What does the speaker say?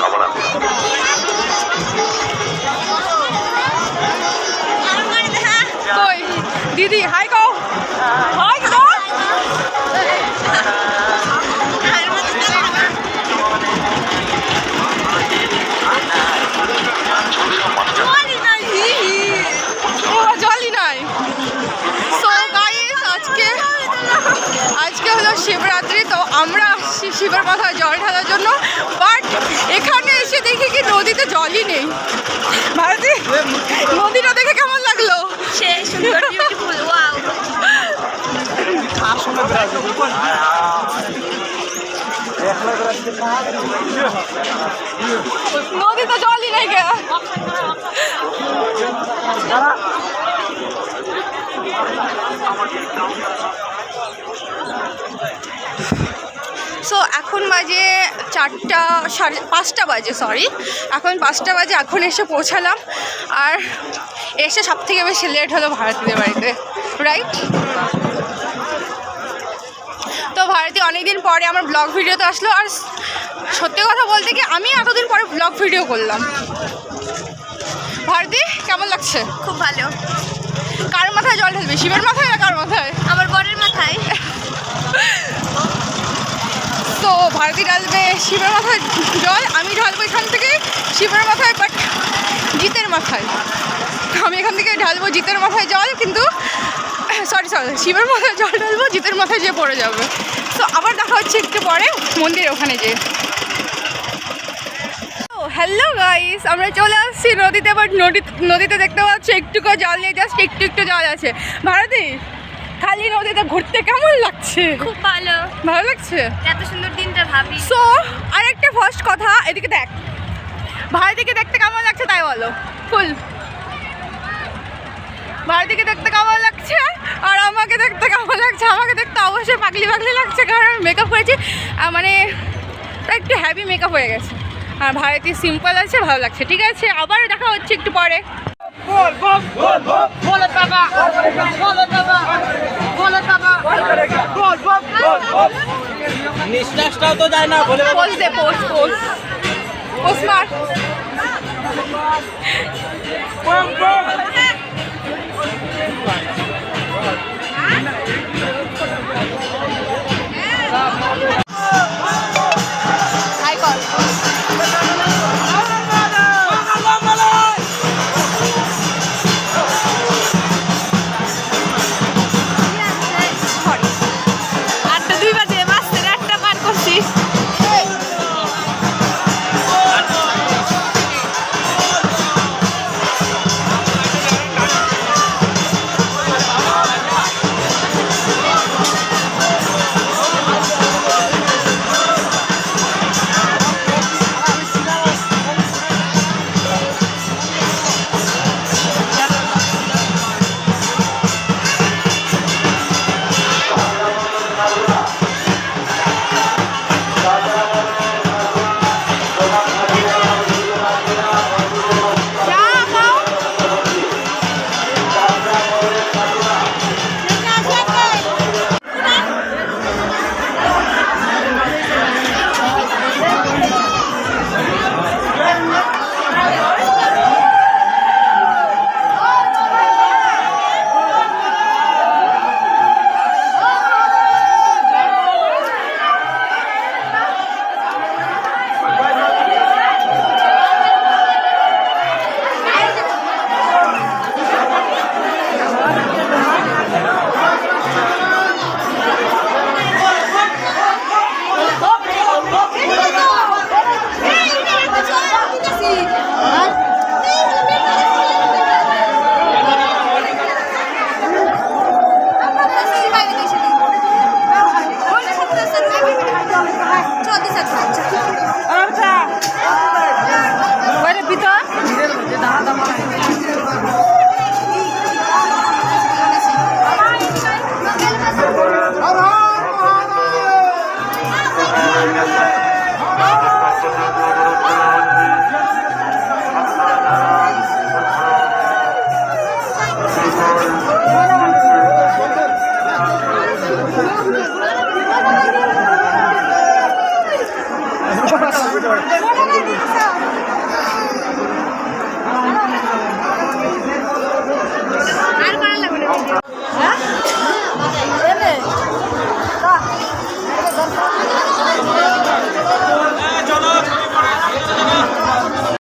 খাবার আছে কই? দিদি হাই কও আজকে হলো শিবরাত্রি, তো আমরা শিবের মাথায় জল ঢালার জন্য। বাট এখানে এসে দেখি কি নদীতে জলই নেই ভারতী নদীটা দেখে কেমন লাগল সেই সুন্দর বিউটিফুল ওয়াও নদীতে জলই নেই গে। সো এখন বাজে চারটা সাড়ে পাঁচটা বাজে সরি এখন পাঁচটা বাজে, এখন এসে পৌঁছালাম। আর এসে সব থেকে বেশি লেট হলো ভারতীদের বাড়িতে রাইট তো ভারতী অনেকদিন পরে আমার ব্লগ ভিডিওতে আসলো। আর সত্যি কথা বলতে কি আমি এতদিন পরে ব্লগ ভিডিও করলাম। ভারতী কেমন লাগছে? খুব ভালো। কার মাথায় জল ঢালবে শিবের মাথায় না কার মাথায়? আমার বরের মাথায়। তো ভারতী ঢালবে শিবের মাথায় জল আমি ঢালবো এখান থেকে শিবের মাথায় বাট মাথায়। আমি এখান থেকে ঢালবো জিতের মাথায় জল কিন্তু সরি সরি শিবের মাথায় জল ঢালবো জিতের মাথায় যেয়ে পড়ে যাবে। তো আবার দেখা হচ্ছে একটু পরে মন্দির ওখানে যেয়ে। হ্যালো গাইস আমরা চলে আসছি নদীতে বাট নদী নদীতে দেখতে পাচ্ছি একটুকু জল নেই জাস্ট একটু একটু জল আছে। ভারতী খালি নদীতে ঘুরতে কেমন লাগছে? খুব ভালো। ভালো লাগছে? এত সুন্দর দিনটা ভাবি। সো আরেকটা ফার্স্ট কথা এদিকে দেখ। ভাইদিকে দেখতে কেমন লাগছে তাই বলো। ফুল। ভাইদিকে দেখতে কেমন লাগছে? আর আমাকে দেখতে কেমন লাগছে? আমাকে দেখতে অবশ্যই পাগলি পাগলি লাগছে কারণ আমি মেকআপ করেছি মানে একটু হ্যাভি মেকআপ হয়ে গেছে। আর ভারতী সিম্পল আছে ভালো লাগছে। ঠিক আছে আবার দেখা হচ্ছে একটু পরে। নিঃশ্বাসটাও তো যায় না পোস্ট পোস্ট পোস্ট পোস্ট মার হাই